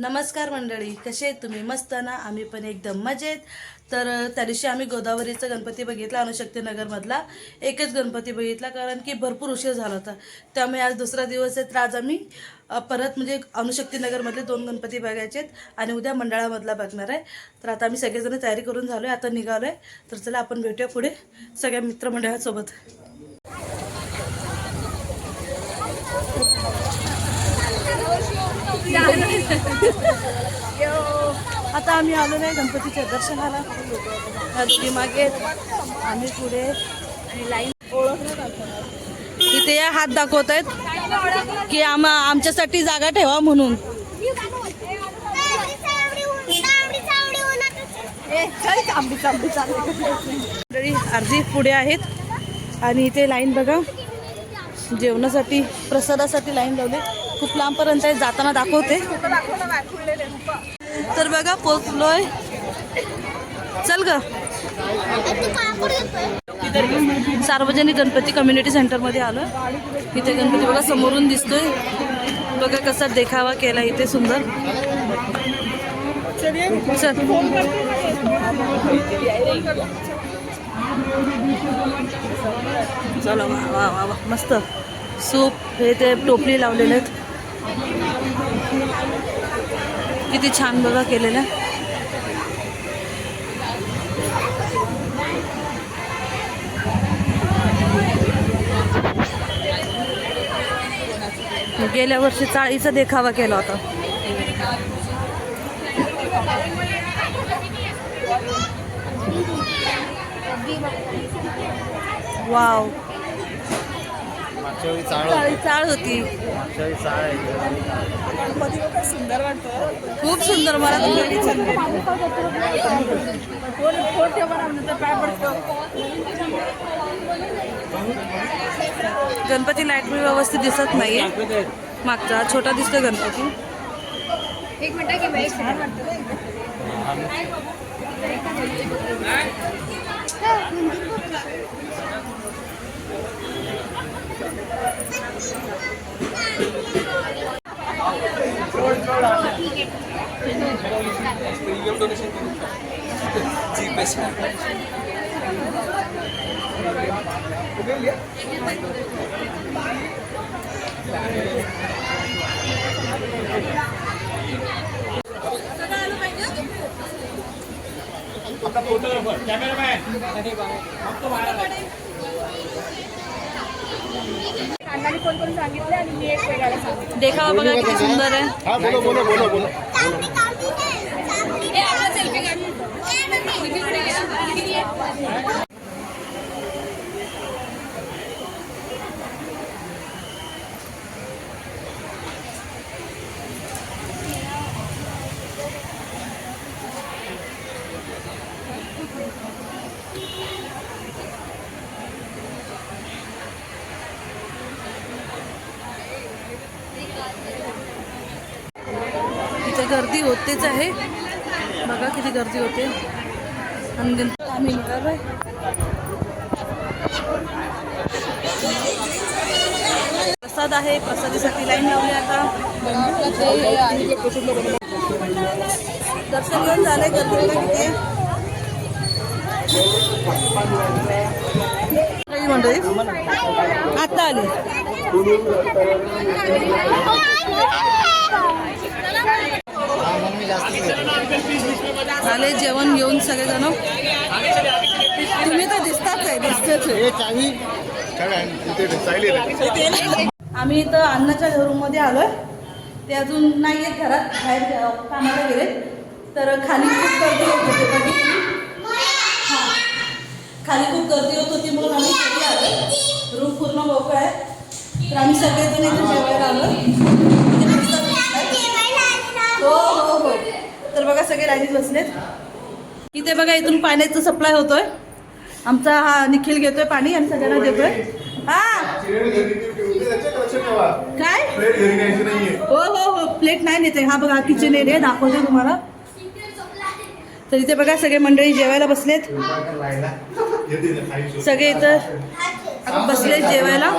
नमस्कार मंडळी कसे आहेत तुम्ही? मस्त ना? आम्ही पण एकदम मजेत. तर त्या दिवशी आम्ही गोदावरीचा गणपती बघितला अणुशक्तीनगरमधला एकच गणपती बघितला कारण की भरपूर उशीर झाला होता. त्यामुळे आज दुसरा दिवस आहे तर आज आम्ही परत म्हणजे अणुशक्तीनगरमधले दोन गणपती बघायचे आहेत आणि उद्या मंडळामधला बघणार आहे. तर आता आम्ही सगळेजण तयारी करून झालो आहे आता निघालो आहे तर चला आपण भेटूया पुढे सगळ्या मित्रमंडळासोबत. आता आम्ही आलो नाही गणपतीच्या दर्शनाला. ह्या मागे आम्ही पुढे लाईन इथे या हात दाखवत आहेत की आम आमच्यासाठी जागा ठेवा म्हणून. अर्धी पुढे आहेत. आणि इथे लाईन बघा. जेवणासाठी प्रसादासाठी लाईन लावली खूप लांबपर्यंत आहे जाताना दाखवते. तर बघा पोचलोय चल ग. सार्वजनिक गणपती कम्युनिटी सेंटरमध्ये आलो इथे गणपती बघा समोरून दिसतोय. बघा कसा देखावा केला इथे सुंदर. चल. चला वा वा वा वा मस्त. सूप हे ते टोपली लावलेले आहेत. किती छान बघा केलेलं. गेल्या वर्षी चाळीचा देखावा केला होता. वाव. मागच्या वेळी चाळ चाळी चाळ होती. मागच्या चाळ आहे सुंदर वाटतं खूप सुंदर मला तर ठेवा पाय पडतो गणपती लाइट व्यवस्थित दिसत नाहीये. मागचा छोटा दिसतोय गणपती. एक मिनिट घे बाई छान वाटतं अण्णाने फोन करून सांगितलं आणि मी एक वेगळ्याला सांगितलं. देखावा बघा किती सुंदर आहे. हा बोलो बोलो बोलो बोलो इथे गर्दी होतेच आहे. बघा किती गर्दी होते. आणि गणपती आम्ही प्रसाद आहे. प्रसादीसाठी लाईन लावली आता. दर्शन घेऊन झालंय गर्दी किती मंडळी? आता आली. झाले जेवण घेऊन सगळेजण. तुम्ही तर दिसताच आहे दिसतेच आहे. काय आम्ही इथं अन्नाच्या रूममध्ये आलोय. ते अजून नाही आहेत घरात बाहेर कामाला गेले तर खाली खूप गर्दी होत होती हां. खाली खूप गर्दी होत होती म्हणून आम्ही घरी आलो रूम पूर्ण मोकळा आहे. तर आम्ही सगळेजण इथे जेवायला आलो इथे प्रसाद घेतलाय. हो हो हो तर बघा सगळे लाईनीत बसलेत. इथे बघा इथून पाण्याचा सप्लाय होतोय. आमचा हा निखिल घेतोय पाणी आणि सगळ्यांना देतोय. हा. काय? हो हो हो. प्लेट नाही नेते. हा बघा किचन एरिया दाखवते तुम्हाला. तर इथे बघा सगळे मंडळी जेवायला बसलेत. सगळे इथं बसले बसलेत जेवायला.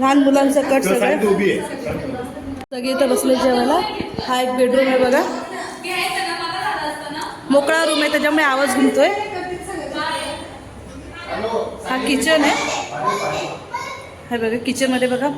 लहान मुलांचं कट सगळे. सगळं सगळे इथं बसले जेवायला. हा एक बेडरूम आहे बघा. मोकळा रूम आहे त्याच्यामुळे आवाज घुमतोय. हा किचन आहे. हा बघा किचनमध्ये बघा.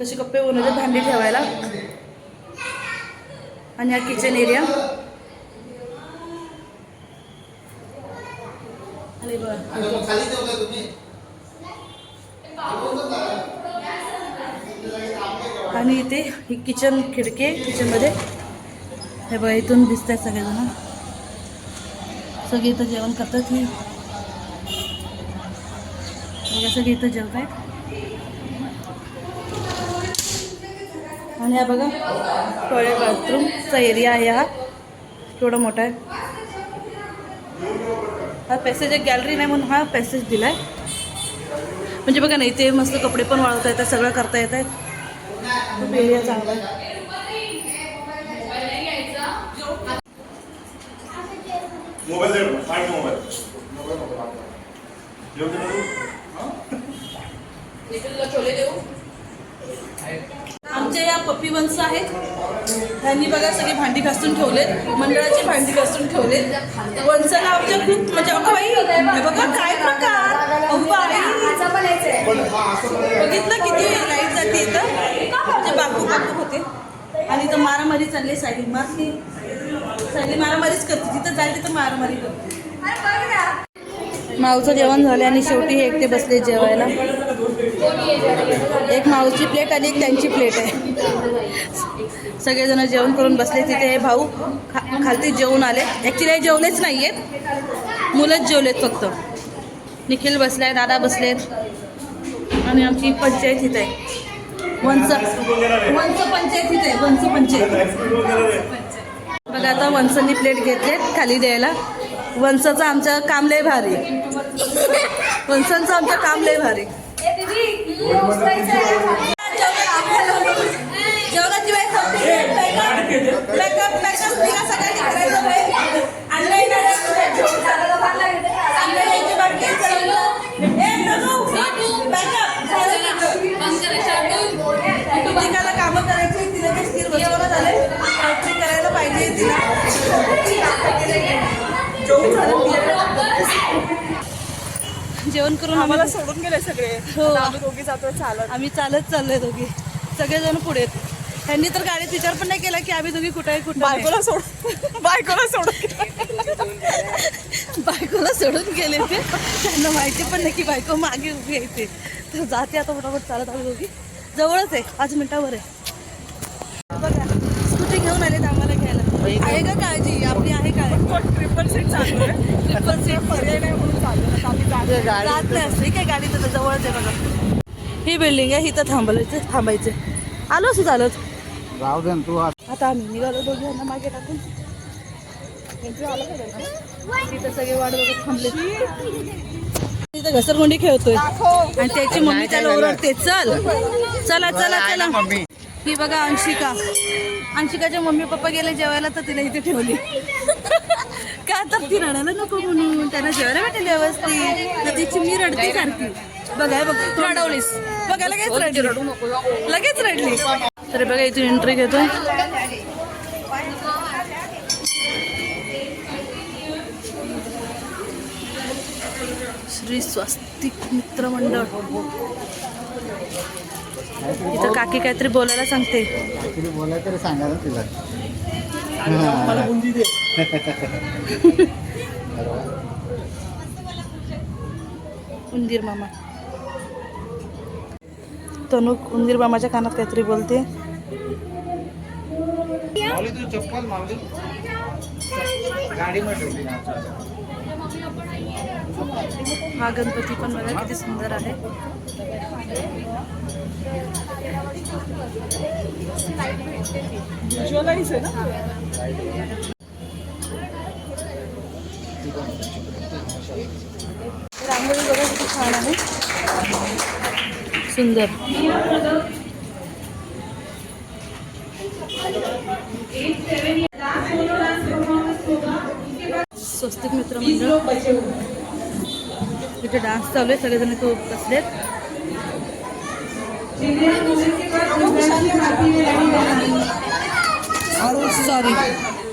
कसे कप्पे बनवले भांडी ठेवायला. आणि हा किचन एरिया आणि बघा. आणि इथे ही किचन खिडकी आहे किचनमध्ये हे बघा इथून दिसत आहेत सगळेजण. सगळे इथं जेवण करतात ही. बघा सगळे इथं जेवत आहेत आणि हा बघा टॉयलेट बाथरूमचा एरिया आहे हा. केवढा मोठा आहे. हा पॅसेज एक गॅलरी नाही म्हणून हा पॅसेज दिला आहे म्हणजे बघा ना इथे मस्त कपडे पण वाळवता येतात सगळं करता येत आहेत खूप एरिया चांगला आहे. मोबाईल दे माझा मोबाईल. योग्य ना आमच्या या पप्पी वंश आहेत. त्यांनी बघा सगळी भांडी घासून ठेवलेत मंडळाची भांडी घासून ठेवलेत. वंशाला आमच्या खूप म्हणजे अगं बाई बघा काय प्रकार. बघितलं किती लाइट जाते इथं? म्हणजे बापू बापू होते. आणि इथं मारामारी चालली सायली मारली सायली मारामारीच करते. जिथं जाईल तिथं मारामारी करते. मावचं जेवण झालं आणि शेवटी हे एकटे बसले जेवायला. एक माऊची प्लेट आणि एक त्यांची प्लेट आहे. सगळेजण जेवण करून बसले. तिथे हे भाऊ खा खालती जेवून आले. ॲक्च्युली हे जेवलेच नाही आहेत मुलंच जेवलेत फक्त. निखिल बसलाय दादा बसलेत. आणि आमची पंचायत इथे आहे. वंच वंच पंचायत इथे आहे. वंच पंचायत. बघा आता वंचनी प्लेट घेतलेत खाली द्यायला. वंसाचं आमचं काम लय भारी. वंचांचं आमचं काम लय भारी. जेवणाची वेळ जेवण करून आम्हाला सोडून गेले सगळे. हो. आता आम्ही दोघी जातोय चालत. आम्ही चालत चाललोय दोघी. सगळेजण पुढे आहेत. त्यांनी तर गाडीत विचार पण नाही केला की आम्ही दोघी कुठे आहे. कुठे नाही. बायकोला सोड बायकोला सोडून बायकोला सोडून गेले ते. त्यांना माहिती पण नाही की बायको मागे उभी आहे ते तर जाते आता फटाफट चालत आम्ही दोघी. जवळच आहे. पाच मिनिटावर आहे बघा स्कूटी घेऊन आलेत आम्हाला घ्यायला आहे का? काळजी? आपली आहे काय? ट्रिपल सीट चालू आहे. ट्रिपल सीट पर्याय नाही म्हणून चालू आम्ही. जात नाही असते काय गाडी तर जवळच आहे बघा. ही बिल्डिंग आहे. इथं थांबायचं थांबायचं. आलो असं चालत. राहू दे तू आता आम्ही निघालो दोघी मागे टाकून. सगळे थांबले तिथं घसरगुंडी खेळतोय. आणि त्याची मम्मी त्याला ओरडते चल चला चला चला. मम्मी? ही बघा अंशिका. अंशिकाचे मम्मी पप्पा गेले जेवायला तर तिला इथे ठेवली. का तर ती रडायला नको म्हणून? त्यांना जेवायला भेटेल व्यवस्थित. तर तिची मी रडते सारखी. बघा बघ तू रडवलीस. बघा लगेच रडली. रडू नको. लगेच रडली. तर बघा इथून एंट्री घेतोय. श्री स्वस्तिक मित्र मंडळ. इथं काकी काहीतरी बोलायला सांगते. उंदीर मामा. तनुक उंदीर मामाच्या कानात काहीतरी बोलते. चप्पल गाडीमध्ये हा गणपती पण बघा किती सुंदर आहे. रांगोळी बघा किती छान आहे. सुंदर. स्वस्तिक मित्र इथे डान्स चालू आहे सगळेजण इथे बसलेत. सॉरी जाएगा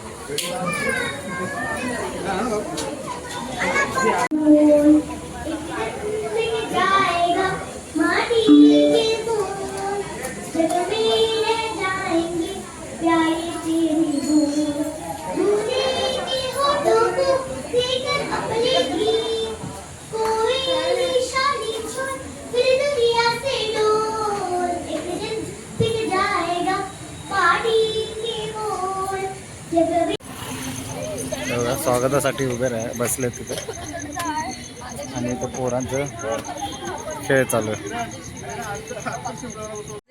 स्वागतासाठी उभे राह बसले तिथे. आणि इथं पोरांचं खेळ चालू आहे.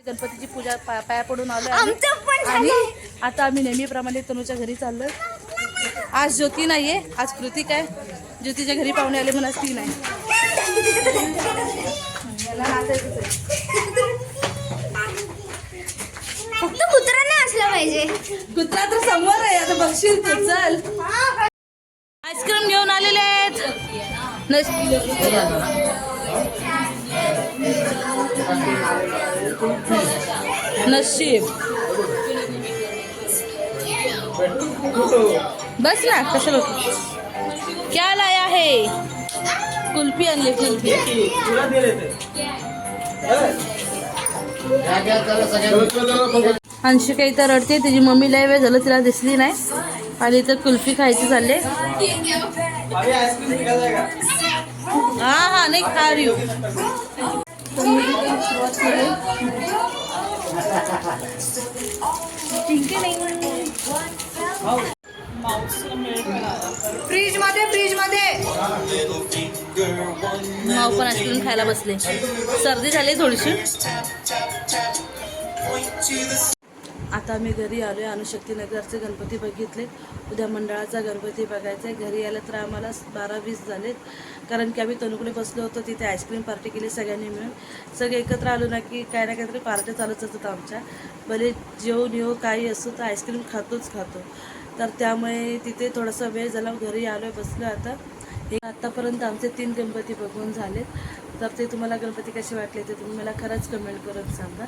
गणपतीची पूजा पा- पाया पडून आलो आणि आता आम्ही नेहमीप्रमाणे तनूच्या घरी चाललोय. आज ज्योती नाहीये आज कृतिक आहे. ज्योतीच्या घरी पाहुणे आले म्हणून आज ती नाही. आहे. फक्त कुत्रा नाही असला पाहिजे. कुत्रा तर समोर आहे आता बघशील तू चल. आईस्क्रीम घेऊन आलेले आहेत. नशीब. बस ना कशाला? क्या लाया है? कुल्फी आणली कुल्फी. अंशी काही तर रडते तिची मम्मी लय वेळ झालं तिला दिसली नाही. आणि इथं कुल्फी खायची चालले हा हा नाही खा. तर केली. फ्रीजमध्ये फ्रीजमध्ये माव पण आईस्क्रीम खायला बसले सर्दी झाली थोडीशी आता आम्ही घरी आलो आहे अनुशक्तीनगरचे गणपती बघितले उद्या मंडळाचा गणपती बघायचा आहे. घरी आलं तर आम्हाला बारा वीस झालेत. कारण की आम्ही तनुकडे बसलो होतो तिथे आईस्क्रीम पार्टी केली सगळ्यांनी मिळून. सगळे एकत्र आलो ना की काय ना काहीतरी पार्ट्या चालूच असतात आमच्या. भले जेवण येऊ काही असो तर आईस्क्रीम खातोच खातो. तर त्यामुळे तिथे थोडासा वेळ झाला घरी आलो आहे बसलो आता. हे आत्तापर्यंत आमचे तीन गणपती बघून झालेत. तर ते तुम्हाला गणपती कसे वाटले ते तुम्ही मला खरंच कमेंट करून सांगा.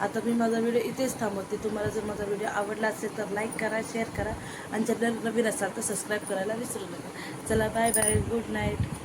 आता मी माझा व्हिडिओ इथेच थांबवते. तुम्हाला जर माझा व्हिडिओ आवडला असेल तर लाईक करा शेअर करा. आणि जर नवीन असाल तर सबस्क्राईब करायला विसरू नका. चला बाय बाय गुड नाईट